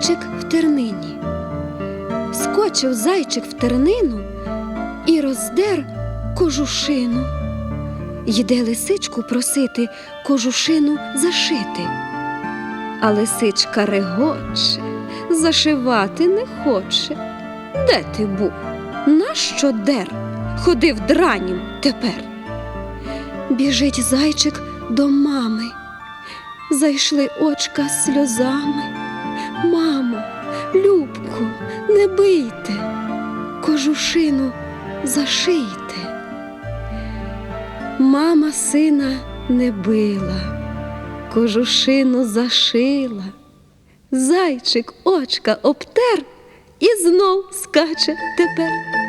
Зайчик в тернині. Скочив зайчик в тернину і роздер кожушину. Йде лисичку просити кожушину зашити. А лисичка регоче, зашивати не хоче. Де ти був? Нащо дер? Ходив дранім тепер. Біжить зайчик до мами. Зайшли очка сльозами. Мамо, Любко, не бийте, кожушину зашийте. Мама сина не била, кожушину зашила. Зайчик очка обтер і знов скаче тепер.